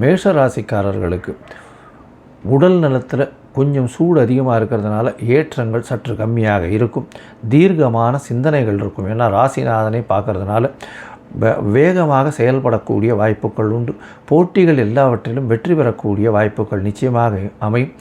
மேஷ ராசிக்காரர்களுக்கு உடல் நலத்தில் கொஞ்சம் சூடு அதிகமாக இருக்கிறதுனால ஏற்றங்கள் சற்று கம்மியாக இருக்கும். தீர்க்கமான சிந்தனைகள் இருக்கும். ஏன்னா ராசிநாதனை பார்க்கறதுனால வே- வேகமாக செயல்படக்கூடிய வாய்ப்புகள் உண்டு. போட்டிகள் எல்லாவற்றிலும் வெற்றி பெறக்கூடிய வாய்ப்புகள் நிச்சயமாக அமையும்.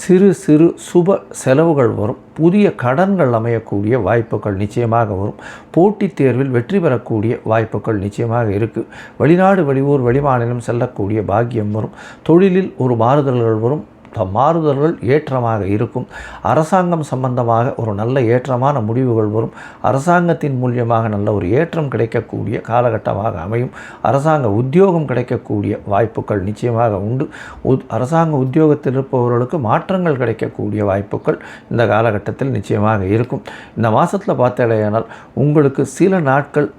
சிறு சிறு சுப செலவுகள் வரும். புதிய கடன்கள் அமையக்கூடிய வாய்ப்புகள் நிச்சயமாக வரும். போட்டித் தேர்வில் வெற்றி பெறக்கூடிய வாய்ப்புகள் நிச்சயமாக இருக்குது வெளிநாடு வெளியூர் வெளிமாநிலம் செல்லக்கூடிய பாக்கியம் வரும். தொழிலில் ஒரு மாறுதல்கள் வரும். மாறுதல்கள் ஏற்றமாக இருக்கும். அரசாங்கம் சம்பந்தமாக ஒரு நல்ல ஏற்றமான முடிவுகள் வரும். அரசாங்கத்தின் மூலியமாக நல்ல ஒரு ஏற்றம் கிடைக்கக்கூடிய காலகட்டமாக அமையும். அரசாங்க உத்தியோகம் கிடைக்கக்கூடிய வாய்ப்புகள் நிச்சயமாக உண்டு. உத் அரசாங்க உத்தியோகத்தில் இருப்பவர்களுக்கு மாற்றங்கள் கிடைக்கக்கூடிய வாய்ப்புகள் இந்த காலகட்டத்தில் நிச்சயமாக இருக்கும். இந்த மாதத்தில் பார்த்தேனால் உங்களுக்கு சில நாட்கள்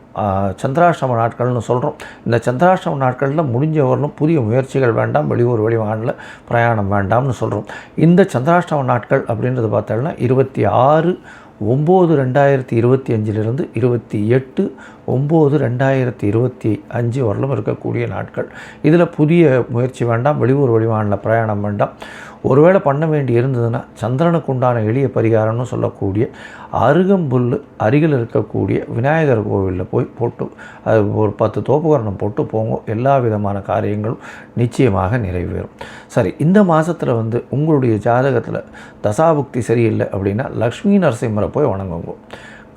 சந்திராஷ்டம நாட்கள்னு சொல்கிறோம் இந்த சந்திராஷ்டம நாட்களில் முடிஞ்ச வரலும் புதிய முயற்சிகள் வேண்டாம் வெளியூர் வெளிமாநில பிரயாணம் வேண்டாம்னு சொல்கிறோம் இந்த சந்திராஷ்டம நாட்கள் அப்படின்றது பார்த்தோம்னா இருபத்தி ஆறு ஒம்பது ரெண்டாயிரத்தி இருபத்தி அஞ்சிலிருந்து இருபத்தி எட்டு ஒம்பது ரெண்டாயிரத்தி இருபத்தி அஞ்சு வரலும் இருக்கக்கூடிய நாட்கள். இதில் புதிய முயற்சி வேண்டாம் வெளியூர் வெளிமாநில பிரயாணம் வேண்டாம். ஒருவேளை பண்ண வேண்டி இருந்ததுன்னா சந்திரனுக்கு உண்டான எளிய பரிகாரம்னு சொல்லக்கூடிய அருகம்புல் அருகில் இருக்கக்கூடிய விநாயகர் கோவிலில் போய் போட்டு அது ஒரு பத்து தோப்புகரணம் போட்டு போங்க. எல்லா விதமான காரியங்களும் நிச்சயமாக நிறைவேறும். சரி இந்த மாதத்தில் வந்து உங்களுடைய ஜாதகத்தில் தசாபுக்தி சரியில்லை அப்படின்னா லக்ஷ்மி நரசிம்மரை போய் வணங்குங்க.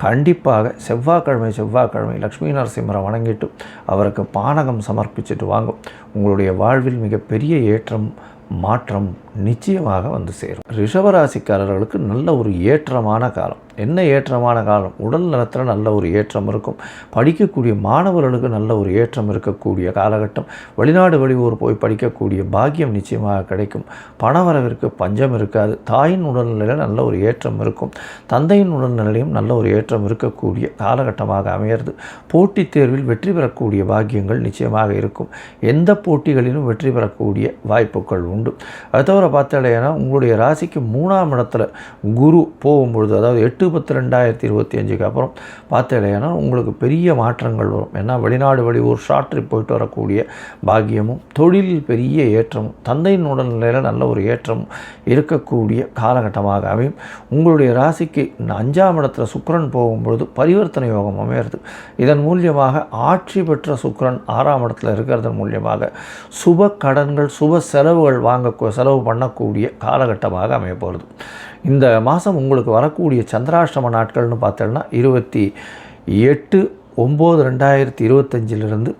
கண்டிப்பாக செவ்வாய்க்கிழமை செவ்வாய்க்கிழமை லக்ஷ்மி நரசிம்மரை வணங்கிட்டு அவருக்கு பானகம் சமர்ப்பிச்சுட்டு வாங்க. உங்களுடைய வாழ்வில் மிகப்பெரிய ஏற்றம் மாற்றம் நிச்சயமாக வந்து சேரும். ரிஷபராசிக்காரர்களுக்கு நல்ல ஒரு ஏற்றமான காலம். என்ன ஏற்றமான காலம்? உடல் நலத்தில் நல்ல ஒரு ஏற்றம் இருக்கும். படிக்கக்கூடிய மாணவர்களுக்கு நல்ல ஒரு ஏற்றம் இருக்கக்கூடிய காலகட்டம். வெளிநாடு வெளியூர் போய் படிக்கக்கூடிய பாக்கியம் நிச்சயமாக கிடைக்கும். பணவரவிற்கு பஞ்சம் இருக்காது. தாயின் உடல்நிலையில் நல்ல ஒரு ஏற்றம் இருக்கும். தந்தையின் உடல்நிலையும் நல்ல ஒரு ஏற்றம் இருக்கக்கூடிய காலகட்டமாக அமையிறது. போட்டித் தேர்வில் வெற்றி பெறக்கூடிய பாக்கியங்கள் நிச்சயமாக இருக்கும். எந்த போட்டிகளிலும் வெற்றி பெறக்கூடிய வாய்ப்புகள் உண்டு. அது தவிர பார்த்தாலேனா உங்களுடைய ராசிக்கு மூணாம் இடத்துல குரு போகும்பொழுது அதாவது எட்டு பத்து ரெண்டாயிரத்தி இருபத்தி அஞ்சுக்கு அப்புறம் பார்த்தாலேனா உங்களுக்கு பெரிய மாற்றங்கள் வரும். ஏன்னா வெளிநாடு வெளியூர் ஷார்ட் ட்ரிப் போயிட்டு வரக்கூடிய பாக்கியமும் தொழிலில் பெரிய ஏற்றமும் தந்தையின் உடல்நிலையில் நல்ல ஒரு ஏற்றமும் இருக்கக்கூடிய காலகட்டமாக அமையும். உங்களுடைய ராசிக்கு இந்த அஞ்சாம் இடத்துல சுக்கரன் போகும்பொழுது பரிவர்த்தனை யோகம் அமையிறது. இதன் மூலியமாக ஆட்சி பெற்ற சுக்கரன் ஆறாம் இடத்துல இருக்கிறதன் மூலியமாக சுப கடன்கள் சுப செலவுகள் வாங்க செலவு பண்ணக்கூடிய காலகட்டமாக அமையப்போகிறது. இந்த மாதம் உங்களுக்கு வரக்கூடிய சந்திராஷ்டம நாட்கள்னு பார்த்தோம்னா இருபத்தி எட்டு ஒம்பது ரெண்டாயிரத்தி இருபத்தஞ்சிலிருந்து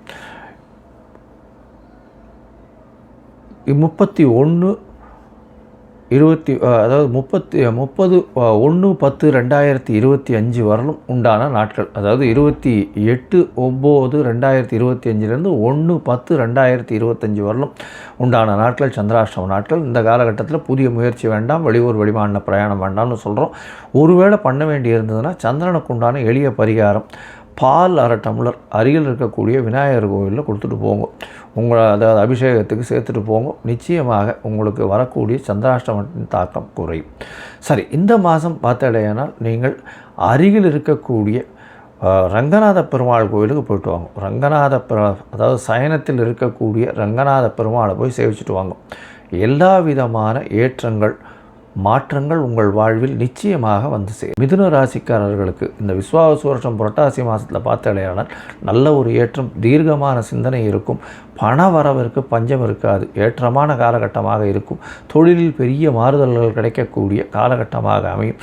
முப்பத்தி ஒன்று இருபத்தி அதாவது முப்பத்தி முப்பது ஒன்று பத்து ரெண்டாயிரத்தி இருபத்தி அஞ்சு வரலும் உண்டான நாட்கள். அதாவது இருபத்தி எட்டு ஒம்பது ரெண்டாயிரத்தி இருபத்தி அஞ்சுலேருந்து ஒன்று பத்து ரெண்டாயிரத்தி இருபத்தஞ்சி வரலும் உண்டான நாட்கள் சந்திராஷ்டம நாட்கள். இந்த காலகட்டத்தில் புதிய முயற்சி வேண்டாம் வெளியூர் வெளிமாநில பிரயாணம் வேண்டாம்னு சொல்கிறோம் ஒருவேளை பண்ண வேண்டி இருந்ததுன்னா சந்திரனுக்கு உண்டான எளிய பரிகாரம். பால் அரை டம்ளர் அருகில் இருக்கக்கூடிய விநாயகர் கோவிலில் கொடுத்துட்டு போங்க. உங்களை அதாவது அபிஷேகத்துக்கு சேர்த்துட்டு போங்க. நிச்சயமாக உங்களுக்கு வரக்கூடிய சந்திராஷ்டமத்தின் தாக்கம் குறையும். சரி இந்த மாதம் பார்த்தடையானால் நீங்கள் அருகில் இருக்கக்கூடிய ரங்கநாத பெருமாள் கோயிலுக்கு போயிட்டு வாங்க. ரங்கநாத பெரு அதாவது சயனத்தில் இருக்கக்கூடிய ரங்கநாத பெருமாளை போய் சேவிச்சுட்டு வாங்க. எல்லா விதமான ஏற்றங்கள் மாற்றங்கள் உங்கள் வாழ்வில் நிச்சயமாக வந்து சேரும். மிதுன ராசிக்காரர்களுக்கு இந்த விஸ்வாவசு வருஷம் புரட்டாசி மாதத்தில் பார்த்தாலேயானால் நல்ல ஒரு ஏற்றம் தீர்க்கமான சிந்தனை இருக்கும். பண வரவிற்கு பஞ்சம் இருக்காது. ஏற்றமான காலகட்டமாக இருக்கும். தொழிலில் பெரிய மாறுதல்கள் கிடைக்கக்கூடிய காலகட்டமாக அமையும்.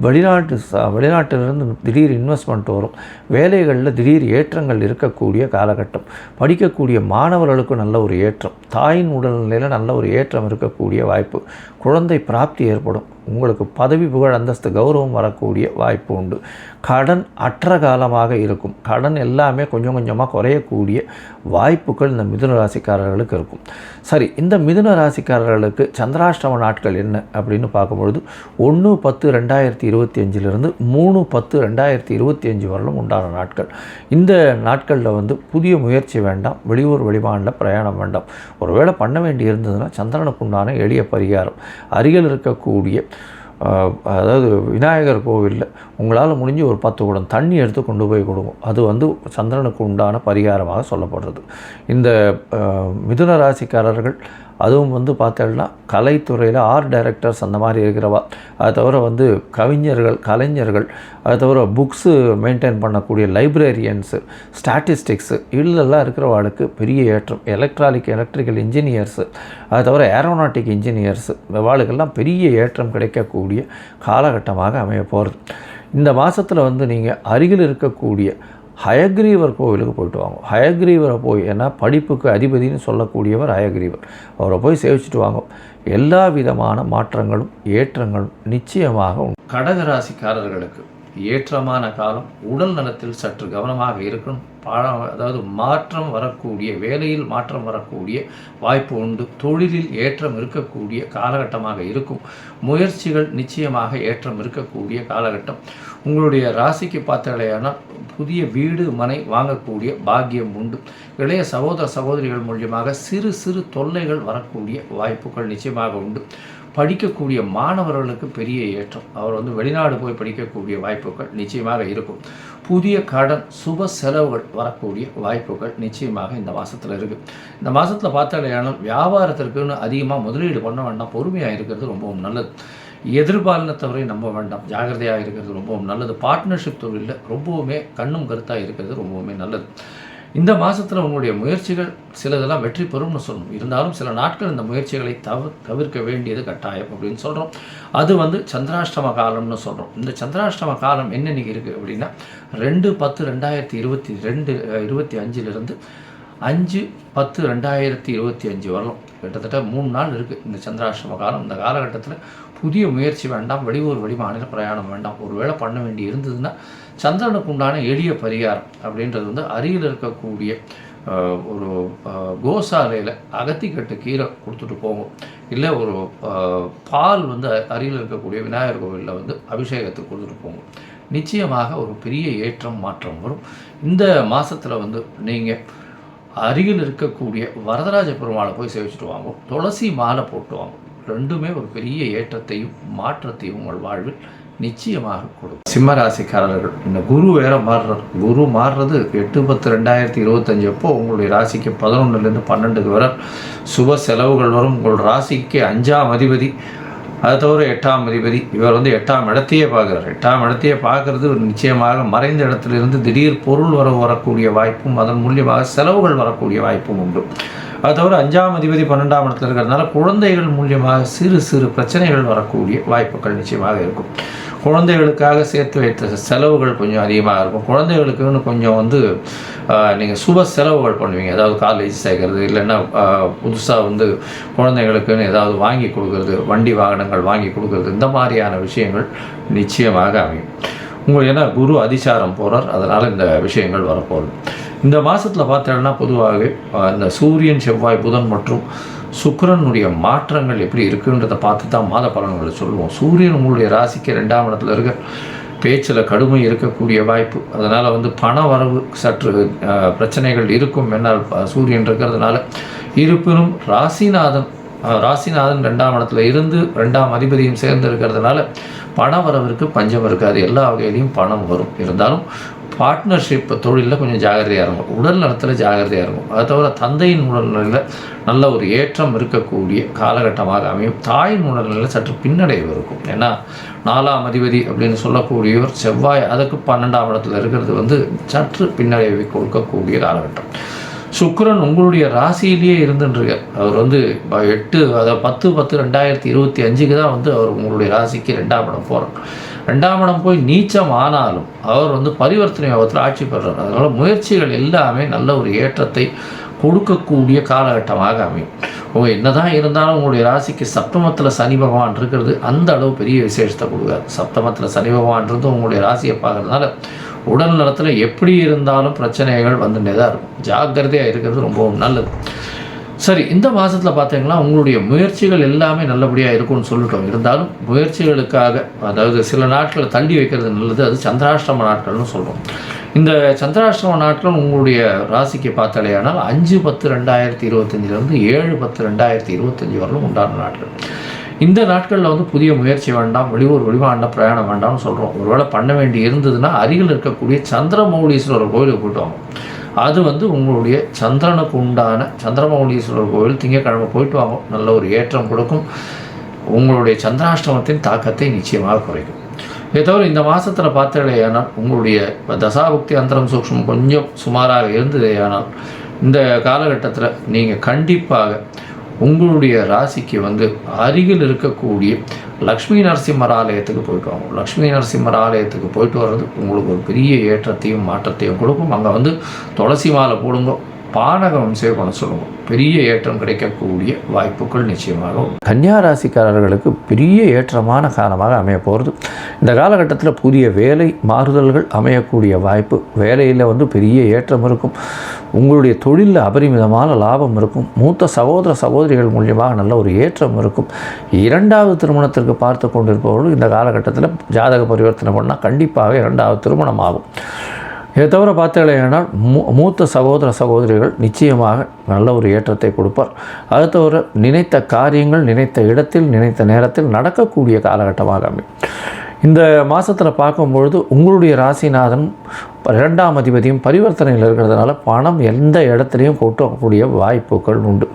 வெளிநாட்டு வெளிநாட்டிலிருந்து திடீர் இன்வெஸ்ட்மெண்ட் வரும். வேலைகளில் திடீர் ஏற்றங்கள் இருக்கக்கூடிய காலகட்டம். படிக்கக்கூடிய மாணவர்களுக்கு நல்ல ஒரு ஏற்றம். தாயின் உடல்நிலையில் நல்ல ஒரு ஏற்றம் இருக்கக்கூடிய வாய்ப்பு. குழந்தை பிராப்தி ஏற்படும். உங்களுக்கு பதவி புகழ் அந்தஸ்து கௌரவம் வரக்கூடிய வாய்ப்பு உண்டு. கடன் அற்ற காலமாக இருக்கும். கடன் எல்லாமே கொஞ்சம் கொஞ்சமாக குறையக்கூடிய வாய்ப்புகள் இந்த மிதுன ராசிக்காரர்களுக்கு இருக்கும். சரி இந்த மிதுன ராசிக்காரர்களுக்கு சந்திராஷ்டம நாட்கள் என்ன அப்படின்னு பார்க்கும்பொழுது ஒன்று பத்து ரெண்டாயிரத்தி இருபத்தி அஞ்சிலிருந்து மூணு பத்து ரெண்டாயிரத்தி இருபத்தி அஞ்சு வரலும் உண்டான நாட்கள். இந்த நாட்களில் வந்து புதிய முயற்சி வேண்டாம் வெளியூர் வெளிமாநில பிரயாணம் வேண்டாம். ஒருவேளை பண்ண வேண்டி இருந்ததுன்னா சந்திரனுக்கு உண்டான எளிய பரிகாரம். அருகில் இருக்கக்கூடிய அதாவது விநாயகர் கோவிலில் உங்களால் முடிஞ்சு ஒரு பத்து குடம் தண்ணி எடுத்து கொண்டு போய் கொடுங்க. அது வந்து சந்திரனுக்கு உண்டான பரிகாரமாக சொல்லப்படுறது. இந்த மிதுன ராசிக்காரர்கள் அதுவும் வந்து பார்த்தோம்னா கலைத்துறையில் ஆர்ட் டைரக்டர்ஸ் அந்த மாதிரி இருக்கிறவா. அது தவிர வந்து கவிஞர்கள் கலைஞர்கள் அது தவிர புக்ஸு மெயின்டைன் பண்ணக்கூடிய லைப்ரரியன்ஸு ஸ்டாட்டிஸ்டிக்ஸு இல்லெல்லாம் இருக்கிறவாளுக்கு பெரிய ஏற்றம். எலக்ட்ரானிக் எலக்ட்ரிக்கல் இன்ஜினியர்ஸு அது தவிர ஏரோனாட்டிக் இன்ஜினியர்ஸு வாளுக்கெல்லாம் பெரிய ஏற்றம் கிடைக்கக்கூடிய காலகட்டமாக அமைய போகிறது இந்த மாதத்தில் வந்து நீங்கள் அருகில் இருக்கக்கூடிய ஹயக்ரீவர் கோவிலுக்கு போயிட்டு வாங்க. ஹயக்ரீவரை போய் ஏன்னா படிப்புக்கு அதிபதினு சொல்லக்கூடியவர் ஹயக்ரீவர். அவரை போய் சேவிச்சுட்டு வாங்க. எல்லா விதமான மாற்றங்களும் ஏற்றங்களும் நிச்சயமாக உண்டு. கடகராசிக்காரர்களுக்கு ஏற்றமான காலம் உடல் நலத்தில் சற்று கவனமாக இருக்கணும். பா- அதாவது மாற்றம் வரக்கூடிய வேலையில் மாற்றம் வரக்கூடிய வாய்ப்பு உண்டு. தொழிலில் ஏற்றம் இருக்கக்கூடிய காலகட்டமாக இருக்கும். முயற்சிகள் நிச்சயமாக ஏற்றம் இருக்கக்கூடிய காலகட்டம். உங்களுடைய ராசிக்கு பார்த்தாலேயானால் புதிய வீடு மனை வாங்கக்கூடிய பாக்கியம் உண்டு. இளைய சகோதர சகோதரிகள் மூலியமாக சிறு சிறு தொல்லைகள் வரக்கூடிய வாய்ப்புகள் நிச்சயமாக உண்டு. படிக்கக்கூடிய மாணவர்களுக்கு பெரிய ஏற்றம். அவர் வந்து வெளிநாடு போய் படிக்கக்கூடிய வாய்ப்புகள் நிச்சயமாக இருக்கும். புதிய கடன் சுப செலவுகள் வரக்கூடிய வாய்ப்புகள் நிச்சயமாக இந்த மாதத்தில் இருக்குது இந்த மாதத்தில் பார்த்தாலேயானால் வியாபாரத்திற்குன்னு அதிகமாக முதலீடு பண்ண வேண்டாம் பொறுமையாக இருக்கிறது ரொம்பவும் நல்லது. எதிர்பாலனத்தவரை நம்ப வேண்டாம். ஜாகிரதையாக இருக்கிறது ரொம்பவும் நல்லது. பார்ட்னர்ஷிப் தொழிலில் ரொம்பவுமே கண்ணும் கருத்தாக இருக்கிறது ரொம்பவுமே நல்லது. இந்த மாதத்தில் உங்களுடைய முயற்சிகள் சிலதெல்லாம் வெற்றி பெறும்னு சொல்லணும். இருந்தாலும் சில நாட்கள் இந்த முயற்சிகளை தவிர தவிர்க்க வேண்டியது கட்டாயம் அப்படின்னு சொல்கிறோம் அது வந்து சந்திராஷ்டம காலம்னு சொல்கிறோம் இந்த சந்திராஷ்டம காலம் என்னென்னைக்கு இருக்குது அப்படின்னா ரெண்டு பத்து ரெண்டாயிரத்தி இருபத்தி ரெண்டு இருபத்தி அஞ்சிலிருந்து அஞ்சு பத்து ரெண்டாயிரத்தி இருபத்தி அஞ்சு வரலாம். கிட்டத்தட்ட மூணு நாள் இருக்குது இந்த சந்திராஷ்டம காலம். இந்த காலகட்டத்தில் புதிய முயற்சி வேண்டாம் வெளியூர் வெளிமாநில பிரயாணம் வேண்டாம். ஒரு வேளை பண்ண வேண்டி இருந்ததுன்னா சந்திரனுக்கு உண்டான எளிய பரிகாரம் அப்படின்றது வந்து அருகில் இருக்கக்கூடிய ஒரு கோசாலையில் அகத்திக்கட்டு கீரை கொடுத்துட்டு போகும். இல்லை ஒரு பால் வந்து அருகில் இருக்கக்கூடிய விநாயகர் கோவிலில் வந்து அபிஷேகத்துக்கு கொடுத்துட்டு போகும். நிச்சயமாக ஒரு பெரிய ஏற்றம் மாற்றம் வரும். இந்த மாதத்தில் வந்து நீங்கள் அருகில் இருக்கக்கூடிய வரதராஜ பெருமாளை போய் சேவிச்சுட்டு வாங்க. துளசி மாலை போட்டு வாங்க. ரெண்டுமே ஒரு பெரிய ஏற்றத்தையும் மாற்றத்தையும் உங்கள் வாழ்வில் நிச்சயமாக கொடுக்கும். சிம்ம ராசிக்காரர்கள் இந்த குரு வேற மாறுறார். குரு மாறுறது எட்டு பத்து ரெண்டாயிரத்தி இருபத்தஞ்சு அப்போ உங்களுடைய ராசிக்கு பதினொன்றுலேருந்து பன்னெண்டுக்கு வர சுப செலவுகள் வரும். உங்கள் ராசிக்கு அஞ்சாம் அதிபதி அதை தவிர எட்டாம் அதிபதி. இவர் வந்து எட்டாம் இடத்தையே பார்க்குறார். எட்டாம் இடத்தையே பார்க்கறது ஒரு நிச்சயமாக மறைந்த இடத்திலிருந்து திடீர் பொருள் வரவு வரக்கூடிய வாய்ப்பும் அதன் மூலியமாக செலவுகள் வரக்கூடிய வாய்ப்பும் உண்டு. அது தவிர அஞ்சாம் அதிபதி பன்னெண்டாம் இடத்துல இருக்கிறதுனால குழந்தைகள் மூலியமாக சிறு சிறு பிரச்சனைகள் வரக்கூடிய வாய்ப்புகள் நிச்சயமாக இருக்கும். குழந்தைகளுக்காக சேர்த்து வைத்த செலவுகள் கொஞ்சம் அதிகமாக இருக்கும். குழந்தைகளுக்குன்னு கொஞ்சம் வந்து நீங்கள் சுப செலவுகள் பண்ணுவீங்க. ஏதாவது காலேஜ் சேர்க்கறது இல்லைன்னா புதுசாக வந்து குழந்தைகளுக்குன்னு ஏதாவது வாங்கி கொடுக்கறது வண்டி வாகனங்கள் வாங்கி கொடுக்கறது இந்த மாதிரியான விஷயங்கள் நிச்சயமாக அமையும். உங்கள் ஏன்னா குரு அதிசாரம் போகிறார் அதனால் இந்த விஷயங்கள் வரப்போகுது. இந்த மாதத்தில் பார்த்தோம்னா பொதுவாகவே இந்த சூரியன் செவ்வாய் புதன் மற்றும் சுக்கரனுடைய மாற்றங்கள் எப்படி இருக்குன்றதை பார்த்து தான் மாத பலன்களை சொல்லுவோம். சூரியன் உங்களுடைய ராசிக்கு ரெண்டாம் இடத்துல இருக்க பேச்சில் கடுமை இருக்கக்கூடிய வாய்ப்பு. அதனால் வந்து பண வரவு சற்று பிரச்சனைகள் இருக்கும் என்னால் சூரியன் இருக்கிறதுனால. இருப்பினும் ராசிநாதன் ராசிநாதன் ரெண்டாம் இடத்துல இருந்து ரெண்டாம் அதிபதியும் சேர்ந்து இருக்கிறதுனால பண வரவிற்கு பஞ்சம் இருக்காது. எல்லா வகையிலையும் பணம் வரும். இருந்தாலும் பார்ட்னர்ஷிப் தொழிலில் கொஞ்சம் ஜாகிரதையாக இருக்கும் உடல் நலத்தில் ஜாகிரதையாக இருக்கும் அது தவிர தந்தையின் உடல்நிலையில் நல்ல ஒரு ஏற்றம் இருக்கக்கூடிய காலகட்டமாக அமையும். தாயின் உடல்நிலையில் சற்று பின்னடைவு இருக்கும். ஏன்னா நாலாம் அதிபதி அப்படின்னு சொல்லக்கூடியவர் செவ்வாய் அதுக்கு பன்னெண்டாம் இடத்துல இருக்கிறது வந்து சற்று பின்னடைவை கொடுக்கக்கூடிய காலகட்டம். சுக்கரன் உங்களுடைய ராசியிலேயே இருந்துருக்கார். அவர் வந்து ப- எட்டு அதாவது பத்து பத்து ரெண்டாயிரத்தி இருபத்தி அஞ்சுக்கு தான் வந்து அவர் உங்களுடைய ராசிக்கு ரெண்டாம் இடம் போகிறார் ரெண்டாம் இடம் போய் நீச்சம் ஆனாலும் அவர் வந்து பரிவர்த்தனை யோகத்தில் ஆட்சி பெறுறார் அதனால் முயற்சிகள் எல்லாமே நல்ல ஒரு ஏற்றத்தை கொடுக்கக்கூடிய காலகட்டமாக அமையும். உங்கள் என்னதான் இருந்தாலும் உங்களுடைய ராசிக்கு சப்தமத்தில் சனி பகவான் இருக்கிறது அந்த அளவு பெரிய விசேஷத்தை கொடுக்காது. சப்தமத்தில் சனி பகவான் இருந்து உங்களுடைய ராசியை பார்க்கறதுனால உடல் நலத்தில் எப்படி இருந்தாலும் பிரச்சனைகள் வந்துட்டே தான் இருக்கும். ஜாக்கிரதையாக இருக்கிறது ரொம்பவும் நல்லது. சரி இந்த மாதத்தில் பார்த்தீங்கன்னா உங்களுடைய முயற்சிகள் எல்லாமே நல்லபடியாக இருக்கும்னு சொல்லிட்டோம். இருந்தாலும் முயற்சிகளுக்காக அதாவது சில நாட்களை தள்ளி வைக்கிறது நல்லது. அது சந்திராஷ்டம நாட்கள்னு சொல்கிறோம் இந்த சந்திராஷ்டம நாட்கள் உங்களுடைய ராசிக்கு பார்த்தாலேயானால் அஞ்சு பத்து ரெண்டாயிரத்தி இருபத்தஞ்சிலேருந்து ஏழு பத்து ரெண்டாயிரத்தி இருபத்தஞ்சி வரலும் உண்டான நாட்கள். இந்த நாட்களில் வந்து புதிய முயற்சி வேண்டாம் வெளியூர் வெளிமாநில பிரயாணம் வேண்டாம்னு சொல்கிறோம் ஒருவேளை பண்ண வேண்டி இருந்ததுன்னா அருகில் இருக்கக்கூடிய சந்திரமௌலீஸ்வரர் கோயிலுக்கு போயிட்டு வாங்க. அது வந்து உங்களுடைய சந்திரனுக்கு உண்டான சந்திரமௌலீஸ்வரர் கோயில் திங்கக்கிழமை போயிட்டு வாங்க. நல்ல ஒரு ஏற்றம் கொடுக்கும். உங்களுடைய சந்திராஷ்டமத்தின் தாக்கத்தை நிச்சயமாக குறைக்கும். இதை தவிர இந்த மாதத்தில் பார்த்தீங்களேயானால் உங்களுடைய தசாபக்தி அந்தரம் சூக்ஷம் கொஞ்சம் சுமாராக இருந்ததேயானால் இந்த காலகட்டத்தில் நீங்கள் கண்டிப்பாக உங்களுடைய ராசிக்கு வந்து அருகில் இருக்கக்கூடிய லக்ஷ்மி நரசிம்மர் ஆலயத்துக்கு போயிட்டு வாங்க. லக்ஷ்மி நரசிம்மர் ஆலயத்துக்கு போயிட்டு வர்றது உங்களுக்கு ஒரு பெரிய ஏற்றத்தையும் மாற்றத்தையும் கொடுக்கும். அங்கே வந்து துளசி மாலை போடுங்க. பானகம் சேவ் சொல்லுவோம். பெரிய ஏற்றம் கிடைக்கக்கூடிய வாய்ப்புகள் நிச்சயமாக கன்னியா ராசிக்காரர்களுக்கு பெரிய ஏற்றமான காலமாக அமைய போகிறது இந்த காலகட்டத்தில் புதிய வேலை மாறுதல்கள் அமையக்கூடிய வாய்ப்பு வேலையில் வந்து பெரிய ஏற்றம் இருக்கும். உங்களுடைய தொழிலில் அபரிமிதமான லாபம் இருக்கும். மூத்த சகோதர சகோதரிகள் மூலியமாக நல்ல ஒரு ஏற்றம் இருக்கும். இரண்டாவது திருமணத்திற்கு பார்த்து கொண்டிருப்பவர்கள் இந்த காலகட்டத்தில் ஜாதக பரிவர்த்தனை பண்ணால் கண்டிப்பாக இரண்டாவது திருமணம் ஆகும். இதை தவிர பார்த்தீங்களேனால் மூ மூத்த சகோதர சகோதரிகள் நிச்சயமாக நல்ல ஒரு ஏற்றத்தை கொடுப்பார். அது தவிர நினைத்த காரியங்கள் நினைத்த இடத்தில் நினைத்த நேரத்தில் நடக்கக்கூடிய காலகட்டமாக அமையும். இந்த மாதத்தில் பார்க்கும்பொழுது உங்களுடைய ராசிநாதன் இரண்டாம் அதிபதியும் பரிவர்த்தனையில் இருக்கிறதுனால பணம் எந்த இடத்துலையும் கொட்டக்கூடிய வாய்ப்புகள் உண்டு.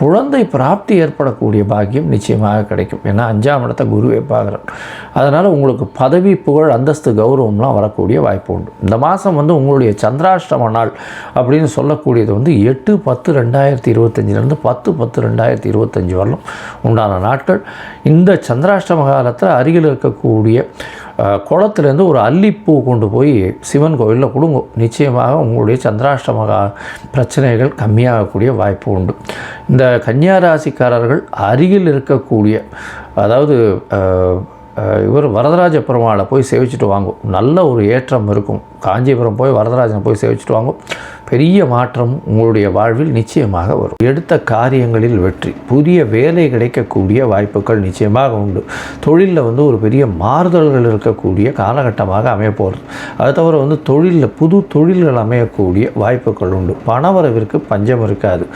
குழந்தை பிராப்தி ஏற்படக்கூடிய பாக்கியம் நிச்சயமாக கிடைக்கும். ஏன்னா அஞ்சாம் இடத்த குருவே பார்க்குறார் அதனால் உங்களுக்கு பதவி புகழ் அந்தஸ்து கௌரவம்லாம் வரக்கூடிய வாய்ப்பு உண்டு. இந்த மாதம் வந்து உங்களுடைய சந்திராஷ்டம நாள் அப்படின்னு சொல்லக்கூடியது வந்து எட்டு பத்து ரெண்டாயிரத்தி இருபத்தஞ்சிலேருந்து பத்து பத்து ரெண்டாயிரத்தி இருபத்தஞ்சி வரலும் உண்டான நாட்கள். இந்த சந்திராஷ்டம காலத்தில் அருகில் இருக்கக்கூடிய குளத்துலேருந்து ஒரு அல்லிப்பூ கொண்டு போய் சிவன் கோவிலில் கொடுங்க. நிச்சயமாக உங்களுடைய சந்திராஷ்டம பிரச்சனைகள் கம்மியாகக்கூடிய வாய்ப்பு உண்டு. இந்த கன்னியாராசிக்காரர்கள் அருகில் இருக்கக்கூடிய அதாவது இவர் வரதராஜ பெருமாளை போய் சேவிச்சுட்டு வாங்கும். நல்ல ஒரு ஏற்றம் இருக்கும். காஞ்சிபுரம் போய் வரதராஜனை போய் சேவிச்சுட்டு வாங்கும். பெரிய மாற்றம் உங்களுடைய வாழ்வில் நிச்சயமாக வரும். எடுத்த காரியங்களில் வெற்றி. புதிய வேலை கிடைக்கக்கூடிய வாய்ப்புகள் நிச்சயமாக உண்டு. தொழிலில் வந்து ஒரு பெரிய மாறுதல்கள் இருக்கக்கூடிய காலகட்டமாக அமையப்போகிறது அதை அது தவிர வந்து தொழிலில் புது தொழில்கள் அமையக்கூடிய வாய்ப்புகள் உண்டு. பணவரவிற்கு பஞ்சம் இருக்காது.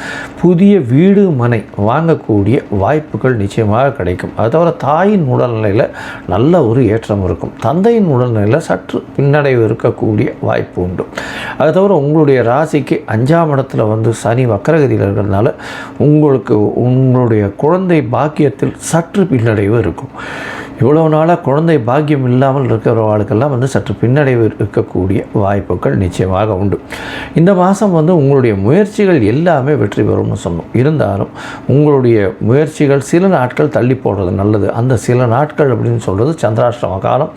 புதிய வீடு மனை வாங்கக்கூடிய வாய்ப்புகள் நிச்சயமாக கிடைக்கும். அது தவிர தாயின் உடல்நிலையில் நல்ல ஒரு ஏற்றம் இருக்கும். தந்தையின் உடல்நிலையில் சற்று பின்னடைவு இருக்கக்கூடிய வாய்ப்பு உண்டு. அது தவிர உங்களுடைய ராசிக்கு அஞ்சாம் இடத்துல வந்து சனி வக்கரகதியில் இருக்கிறதுனால உங்களுக்கு உங்களுடைய குழந்தை பாக்கியத்தில் சற்று பின்னடைவு இருக்கும். இவ்வளோ நாளாக குழந்தை பாக்கியம் இல்லாமல் இருக்கிறவர்களுக்கெல்லாம் வந்து சற்று பின்னடைவு இருக்கக்கூடிய வாய்ப்புகள் நிச்சயமாக உண்டு. இந்த மாதம் வந்து உங்களுடைய முயற்சிகள் எல்லாமே வெற்றி பெறும்னு சொன்னோம். இருந்தாலும் உங்களுடைய முயற்சிகள் சில நாட்கள் தள்ளி போடுறது நல்லது. அந்த சில நாட்கள் அப்படின்னு சொல்கிறது சந்திராஷ்டம காலம்.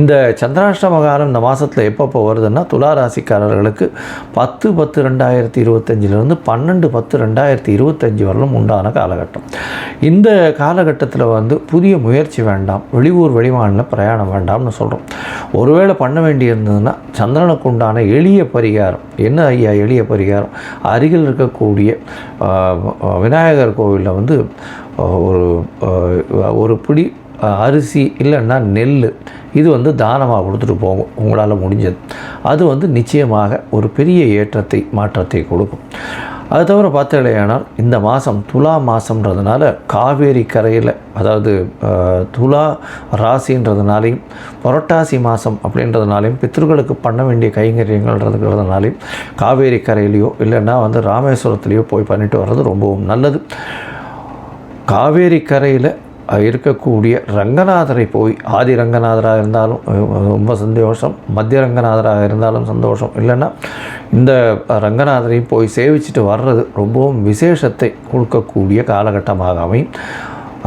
இந்த சந்திராஷ்டம காலம் இந்த மாதத்தில் எப்பப்போ வருதுன்னா துலா ராசிக்காரர்களுக்கு பத்து பத்து ரெண்டாயிரத்தி இருபத்தஞ்சிலிருந்து பன்னெண்டு பத்து ரெண்டாயிரத்தி இருபத்தஞ்சி வரலும் உண்டான காலகட்டம். இந்த காலகட்டத்தில் வந்து புதிய முயற்சி வேண்டாம். வெளியூர் வெளிமாநில பிரயாணம் வேண்டாம்னு சொல்கிறோம் ஒருவேளை பண்ண வேண்டியிருந்ததுன்னா சந்திரனுக்கு உண்டான எளிய பரிகாரம். என்ன ஐயா எளிய பரிகாரம்? அருகில் இருக்கக்கூடிய விநாயகர் கோவிலில் வந்து ஒரு ஒரு பிடி அரிசி இல்லைன்னா நெல் இது வந்து தானமாக கொடுத்துட்டு போகும். உங்களால் முடிஞ்சது. அது வந்து நிச்சயமாக ஒரு பெரிய ஏற்றத்தை மாற்றத்தை கொடுக்கும். அது தவிர பார்த்தீங்களேயானால் இந்த மாதம் துலா மாதம்ன்றதுனால காவேரி கரையில் அதாவது துலா ராசின்றதுனாலையும் புரட்டாசி மாதம் அப்படின்றதுனாலையும் பித்தர்களுக்கு பண்ண வேண்டிய கைங்கரியங்கள்ன்றதுங்கிறதுனாலையும் காவேரி கரையிலையோ இல்லைன்னா வந்து ராமேஸ்வரத்துலேயோ போய் பண்ணிட்டு வர்றது ரொம்பவும் நல்லது. காவேரி கரையில் இருக்கக்கூடிய ரங்கநாதரை போய் ஆதி ரங்கநாதராக இருந்தாலும் ரொம்ப சந்தோஷம். மத்திய ரங்கநாதராக இருந்தாலும் சந்தோஷம். இல்லைன்னா இந்த ரங்கநாதரையும் போய் சேவிச்சுட்டு வர்றது ரொம்பவும் விசேஷத்தை கொடுக்கக்கூடிய காலகட்டமாக அமையும்.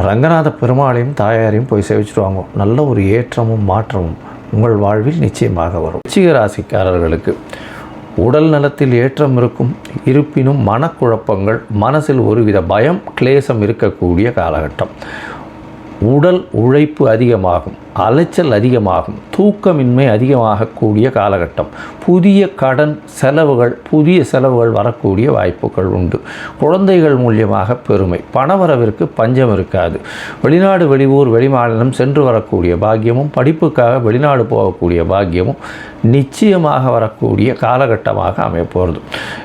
ரங்கநாத பெருமாளையும் தாயாரையும் போய் சேவிச்சுட்டு வாங்கும் நல்ல ஒரு ஏற்றமும் மாற்றமும் உங்கள் வாழ்வில் நிச்சயமாக வரும். ராசிக்காரர்களுக்கு உடல் நலத்தில் ஏற்றம் இருக்கும். இருப்பினும் மனக்குழப்பங்கள் மனசில் ஒருவித பயம் கிளேசம் இருக்கக்கூடிய காலகட்டம். உடல் உழைப்பு அதிகமாகும். அலைச்சல் அதிகமாகும் தூக்கமின்மை அதிகமாகக்கூடிய காலகட்டம். புதிய கடன் செலவுகள் புதிய செலவுகள் வரக்கூடிய வாய்ப்புகள் உண்டு. குழந்தைகள் மூலியமாக பெருமை. பணவரவிற்கு பஞ்சம் இருக்காது. வெளிநாடு வெளியூர் வெளிமாநிலம் சென்று வரக்கூடிய பாக்கியமும் படிப்புக்காக வெளிநாடு போகக்கூடிய பாக்கியமும் நிச்சயமாக வரக்கூடிய காலகட்டமாக அமையப்போகிறது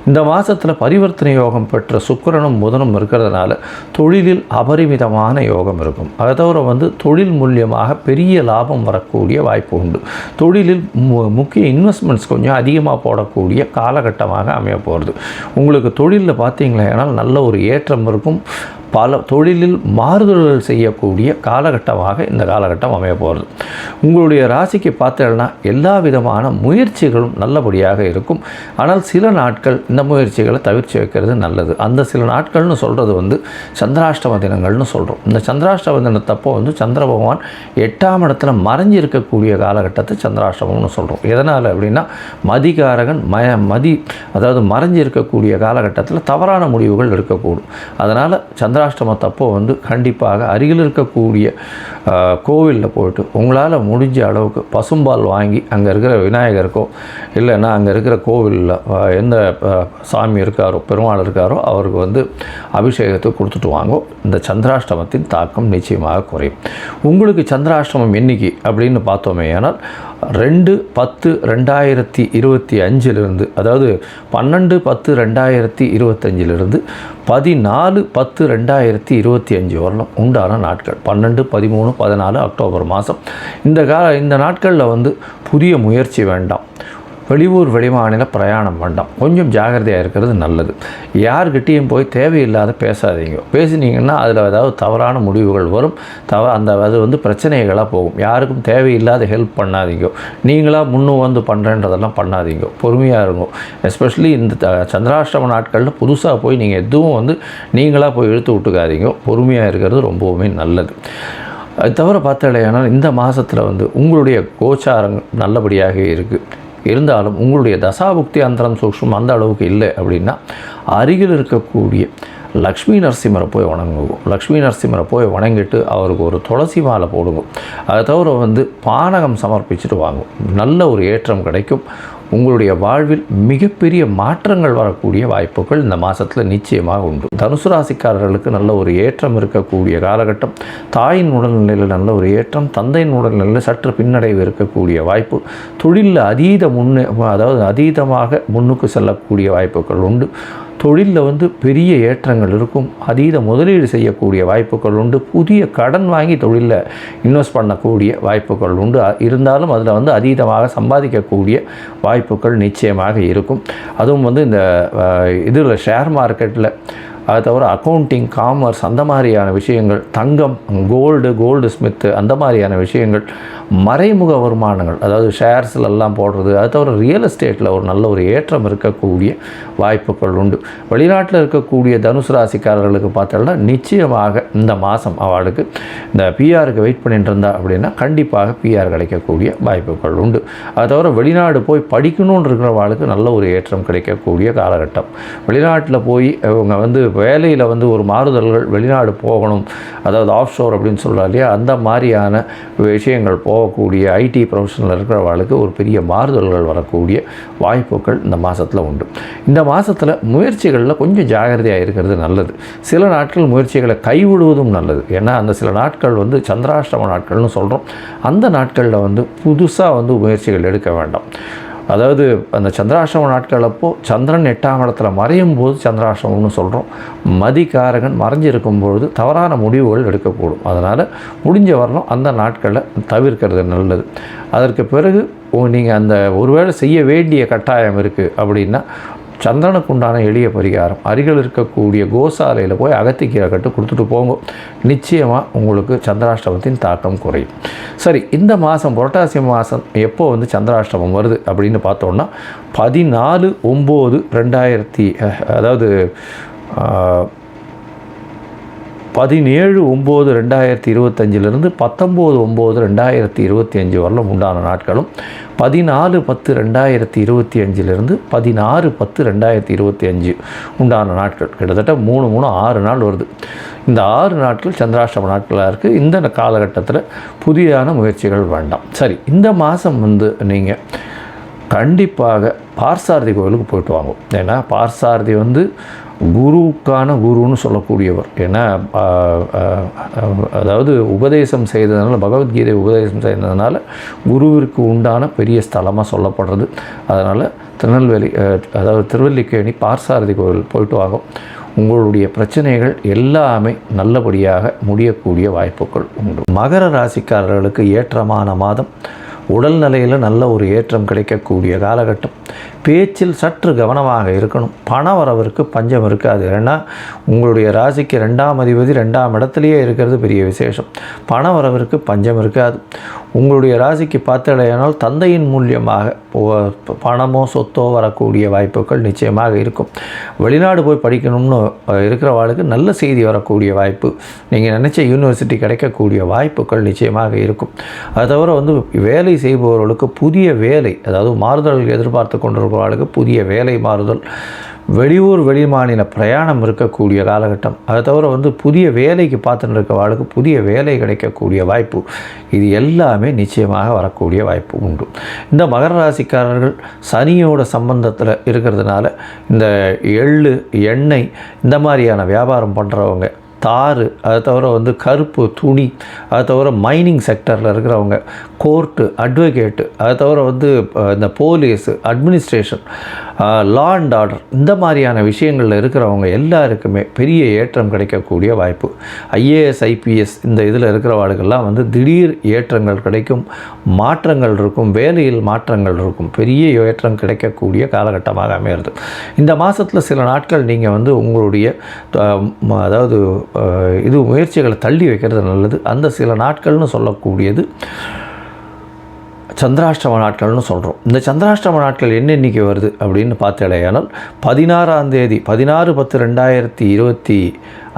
இந்த மாதத்தில் பரிவர்த்தனை யோகம் பெற்ற சுக்கிரனும் புதனும் இருக்கிறதுனால தொழிலில் அபரிமிதமான யோகம் இருக்கும். அதை தவிர வந்து தொழில் மூலியமாக பெரிய லாபம் வரக்கூடிய வாய்ப்பு உண்டு. தொழிலில் முக்கிய இன்வெஸ்ட்மெண்ட்ஸ் கொஞ்சம் அதிகமாக போடக்கூடிய காலகட்டமாக அமைய போகிறது உங்களுக்கு தொழிலில் பார்த்தீங்களா நல்ல ஒரு ஏற்றம் இருக்கும். பல தொழிலில் மாறுதல்கள் செய்யக்கூடிய காலகட்டமாக இந்த காலகட்டம் அமைய போகிறது உங்களுடைய ராசிக்கு பார்த்தீங்கன்னா எல்லா விதமான முயற்சிகளும் நல்லபடியாக இருக்கும். ஆனால் சில நாட்கள் இந்த முயற்சிகளை தவிர்த்து வைக்கிறது நல்லது. அந்த சில நாட்கள்னு சொல்கிறது வந்து சந்திராஷ்டம தினங்கள்னு சொல்கிறோம் இந்த சந்திராஷ்டம தினத்தப்போ வந்து சந்திர பகவான் எட்டாம் இடத்துல மறைஞ்சு இருக்கக்கூடிய காலகட்டத்தை சந்திராஷ்டமம்னு சொல்கிறோம் எதனால் அப்படின்னா மதிகாரகன் ம மதி அதாவது மறைஞ்சு இருக்கக்கூடிய காலகட்டத்தில் தவறான முடிவுகள் எடுக்கக்கூடும். அதனால் சந்திராஷ்டமத்தப்போ வந்து கண்டிப்பாக அருகில் இருக்கக்கூடிய கோவிலில் போயிட்டு உங்களால் முடிஞ்ச அளவுக்கு பசும்பால் வாங்கி அங்கே இருக்கிற விநாயகருக்கோ இல்லைன்னா அங்கே இருக்கிற கோவிலில் எந்த சாமி இருக்காரோ பெருமாள் இருக்காரோ அவருக்கு வந்து அபிஷேகத்தை கொடுத்துட்டு வாங்கோ. இந்த சந்திராஷ்டமத்தின் தாக்கம் நிச்சயமாக குறையும். உங்களுக்கு சந்திராஷ்டமம் என்னைக்கு அப்படின்னு பார்த்தோமே ஆனால் ரெண்டு பத்து ரெண்டாயிரத்தி இருபத்தி அஞ்சிலிருந்து அதாவது பன்னெண்டு பத்து ரெண்டாயிரத்தி இருபத்தஞ்சிலிருந்து பதினாலு பத்து ரெண்டாயிரத்தி இருபத்தி அஞ்சு வரலாம் உண்டான நாட்கள். பன்னெண்டு பதிமூணு பதினாலு அக்டோபர் மாதம். இந்த கா இந்த நாட்களில் வந்து புதிய முயற்சி வேண்டாம். வெளியூர் வெளிமாநில பிரயாணம் வேண்டாம் கொஞ்சம் ஜாகிரதையாக இருக்கிறது நல்லது. யார்கிட்டேயும் போய் தேவையில்லாத பேசாதீங்க. பேசினீங்கன்னா அதில் ஏதாவது தவறான முடிவுகள் வரும். தவ அந்த அது வந்து பிரச்சனைகளாக போகும். யாருக்கும் தேவையில்லாத ஹெல்ப் பண்ணாதீங்க. நீங்களாக முன்னு வந்து பண்ணுறேன்றதெல்லாம் பண்ணாதீங்க. பொறுமையாக இருக்கும் எஸ்பெஷலி இந்த சந்திராஷ்டம நாட்களில் புதுசாக போய் நீங்கள் எதுவும் வந்து நீங்களாக போய் இழுத்து விட்டுக்காதீங்க. பொறுமையாக இருக்கிறது ரொம்பவுமே நல்லது. அது தவிர பார்த்தாலேயானால் இந்த மாதத்தில் வந்து உங்களுடைய கோச்சாரம் நல்லபடியாக இருக்குது இருந்தாலும் உங்களுடைய தசாபுக்தி அந்தரம் சூக்ஷம் அந்த அளவுக்கு இல்லை அப்படின்னா அருகில் இருக்கக்கூடிய லக்ஷ்மி நரசிம்மரை போய் வணங்குவோம் லக்ஷ்மி நரசிம்மரை போய் வணங்கிட்டு அவருக்கு ஒரு துளசி மாலை போடுங்க. அதை தவிர வந்து பானகம் சமர்ப்பிச்சுட்டு வாங்கும் நல்ல ஒரு ஏற்றம் கிடைக்கும். உங்களுடைய வாழ்வில் மிகப்பெரிய மாற்றங்கள் வரக்கூடிய வாய்ப்புகள் இந்த மாதத்தில் நிச்சயமாக உண்டு. தனுசு ராசிக்காரர்களுக்கு நல்ல ஒரு ஏற்றம் இருக்கக்கூடிய காலகட்டம் தாயின் உடல்நிலையில் நல்ல ஒரு ஏற்றம் தந்தையின் உடல்நிலையில் சற்று பின்னடைவு இருக்கக்கூடிய வாய்ப்பு தொழிலில் அதீத முன்னே அதாவது அதீதமாக முன்னுக்கு செல்லக்கூடிய வாய்ப்புகள் உண்டு. தொழிலில் வந்து பெரிய ஏற்றங்கள் இருக்கும். அதீத முதலீடு செய்யக்கூடிய வாய்ப்புகள் உண்டு. புதிய கடன் வாங்கி தொழிலில் இன்வெஸ்ட் பண்ணக்கூடிய வாய்ப்புகள் உண்டு. இருந்தாலும் அதில் வந்து அதீதமாக சம்பாதிக்கக்கூடிய வாய்ப்புகள் நிச்சயமாக இருக்கும். அதுவும் வந்து இந்த இதில் ஷேர் மார்க்கெட்டில் அது தவிர அக்கௌண்டிங் காமர்ஸ் அந்த மாதிரியான விஷயங்கள் தங்கம் கோல்டு கோல்டு ஸ்மித்து அந்த மாதிரியான விஷயங்கள் மறைமுக வருமானங்கள் அதாவது ஷேர்ஸ்லெல்லாம் போடுறது அது தவிர ரியல் எஸ்டேட்டில் ஒரு நல்ல ஒரு ஏற்றம் இருக்கக்கூடிய வாய்ப்புகள் உண்டு. வெளிநாட்டில் இருக்கக்கூடிய தனுசு ராசிக்காரர்களுக்கு பார்த்தோம்னா நிச்சயமாக இந்த மாதம் அவளுக்கு இந்த பிஆருக்கு வெயிட் பண்ணிட்டு இருந்தா அப்படின்னா கண்டிப்பாக பிஆர் கிடைக்கக்கூடிய வாய்ப்புகள் உண்டு. அது தவிர வெளிநாடு போய் படிக்கணும்னு இருக்கிறவாளுக்கு நல்ல ஒரு ஏற்றம் கிடைக்கக்கூடிய காலகட்டம். வெளிநாட்டில் போய் இவங்க வந்து வேலையில் வந்து ஒரு மாறுதல்கள் வெளிநாடு போகணும் அதாவது ஆஃப் ஷோர் அப்படின்னு சொல்கிறா இல்லையா? அந்த மாதிரியான விஷயங்கள் போகக்கூடிய ஐடி ப்ரொஃபஷனில் இருக்கிறவர்களுக்கு ஒரு பெரிய மாறுதல்கள் வரக்கூடிய வாய்ப்புகள் இந்த மாதத்தில் உண்டு. இந்த மாதத்தில் முயற்சிகளில் கொஞ்சம் ஜாகிரதையாக இருக்கிறது நல்லது. சில நாட்கள் முயற்சிகளை கைவிடுவதும் நல்லது. ஏன்னா அந்த சில நாட்கள் வந்து சந்திராஷ்டம நாட்கள்னு சொல்கிறோம் அந்த நாட்களில் வந்து புதுசாக வந்து முயற்சிகள் எடுக்க வேண்டாம். அதாவது அந்த சந்திராசிரம நாட்கள் அப்போ சந்திரன் எட்டாம் இடத்துல மறையும் போது சந்திராசிரமம்னு சொல்கிறோம் மதிகாரகன் மறைஞ்சிருக்கும் பொழுது தவறான முடிவுகள் எடுக்கக்கூடும். அதனால் முடிஞ்ச வரணும் அந்த நாட்களை தவிர்க்கிறது நல்லது. அதற்கு பிறகு நீங்கள் அந்த ஒருவேளை செய்ய வேண்டிய கட்டாயம் இருக்குது அப்படின்னா சந்திரனுக்கு உண்டான எளிய பரிகாரம். அருகில் இருக்கக்கூடிய கோசாலையில் போய் அகத்திக்கீரை கட்டு கொடுத்துட்டு போங்க. நிச்சயமாக உங்களுக்கு சந்திராஷ்டமத்தின் தாக்கம் குறையும். சரி இந்த மாதம் புரட்டாசி மாதம் எப்போ வந்து சந்திராஷ்டமம் வருது அப்படின்னு பார்த்தோன்னா பதினாலு ஒம்பது ரெண்டாயிரத்தி அதாவது பதினேழு ஒம்பது ரெண்டாயிரத்தி இருபத்தஞ்சிலிருந்து பத்தொம்போது ஒம்பது ரெண்டாயிரத்தி இருபத்தி அஞ்சு வரலும் உண்டான நாட்களும் பதினாலு பத்து ரெண்டாயிரத்தி இருபத்தி அஞ்சிலிருந்து பதினாறு பத்து ரெண்டாயிரத்தி இருபத்தி அஞ்சு உண்டான நாட்கள். கிட்டத்தட்ட மூணு மூணு ஆறு நாள் வருது. இந்த ஆறு நாட்கள் சந்திராஷ்டம நாட்களாக இருக்குது இந்த காலகட்டத்தில் புதியான முயற்சிகள் வேண்டாம். சரி இந்த மாதம் வந்து நீங்கள் கண்டிப்பாக பார்சாரதி கோவிலுக்கு போயிட்டு வாங்க. ஏன்னா பார்சாரதி வந்து குருவுக்கான குருன்னு சொல்லக்கூடியவர். ஏன்னா அதாவது உபதேசம் செய்ததுனால பகவத்கீதை உபதேசம் செய்ததுனால குருவிற்கு உண்டான பெரிய ஸ்தலமாக சொல்லப்படுறது. அதனால் திருநெல்வேலி அதாவது திருவல்லிக்கேணி பார்சாரதி கோவில் போயிட்டு ஆகும் உங்களுடைய பிரச்சனைகள் எல்லாமே நல்லபடியாக முடியக்கூடிய வாய்ப்புகள் உண்டு. மகர ராசிக்காரர்களுக்கு ஏற்றமான மாதம் உடல் நிலையில் நல்ல ஒரு ஏற்றம் கிடைக்கக்கூடிய காலகட்டம். பேச்சில் சற்று கவனமாக இருக்கணும். பண வரவிற்கு பஞ்சம் இருக்காது. ஏன்னா உங்களுடைய ராசிக்கு ரெண்டாம் அதிபதி ரெண்டாம் இடத்துலையே இருக்கிறது பெரிய விசேஷம். பண வரவிற்கு பஞ்சம் இருக்காது. உங்களுடைய ராசிக்கு பார்த்தடையானால் தந்தையின் மூலியமாக பணமோ சொத்தோ வரக்கூடிய வாய்ப்புகள் நிச்சயமாக இருக்கும். வெளிநாடு போய் படிக்கணும்னு இருக்கிறவாளுக்கு நல்ல செய்தி வரக்கூடிய வாய்ப்பு நீங்கள் நினச்ச யூனிவர்சிட்டி கிடைக்கக்கூடிய வாய்ப்புகள் நிச்சயமாக இருக்கும். அது தவிர வந்து வேலை செய்பவர்களுக்கு புதிய வேலை அதாவது மாறுதல்கள் எதிர்பார்த்து கொண்டிருக்கிறவர்களுக்கு புதிய வேலை மாறுதல் வெளியூர் வெளிமாநில பிரயாணம் இருக்கக்கூடிய காலகட்டம். அதை தவிர வந்து புதிய வேலைக்கு பார்த்துட்டு இருக்கவாளுக்கு புதிய வேலை கிடைக்கக்கூடிய வாய்ப்பு. இது எல்லாமே நிச்சயமாக வரக்கூடிய வாய்ப்பு உண்டு. இந்த மகர ராசிக்காரர்கள் சனியோட சம்பந்தத்தில் இருக்கிறதுனால இந்த எள்ளு எண்ணெய் இந்த மாதிரியான வியாபாரம் பண்ணுறவங்க தாறு அதை தவிர வந்து கருப்பு துணி அதை தவிர மைனிங் செக்டரில் இருக்கிறவங்க கோர்ட்டு அட்வொகேட்டு அதை தவிர வந்து இந்த police administration law and order இந்த மாதிரியான விஷயங்களில் இருக்கிறவங்க எல்லாருக்குமே பெரிய ஏற்றம் கிடைக்கக்கூடிய வாய்ப்பு. ஐஏஎஸ் ஐபிஎஸ் இந்த இதில் இருக்கிறவாளுக்கெல்லாம் வந்து திடீர் ஏற்றங்கள் கிடைக்கும் மாற்றங்கள் இருக்கும் வேலையில் மாற்றங்கள் இருக்கும். பெரிய ஏற்றம் கிடைக்கக்கூடிய காலகட்டமாக அமையிறது. இந்த மாதத்தில் சில நாட்கள் நீங்கள் வந்து உங்களுடைய அதாவது இது முயற்சிகளை தள்ளி வைக்கிறது நல்லது. அந்த சில நாட்கள்னு சொல்லக்கூடியது சந்திராஷ்டம நாட்கள்னு சொல்கிறோம் இந்த சந்திராஷ்டம நாட்கள் என்ன எண்ணிக்கை வருது அப்படின்னு பார்த்தடையானால் பதினாறாம் தேதி பதினாறு பத்து ரெண்டாயிரத்தி இருபத்தி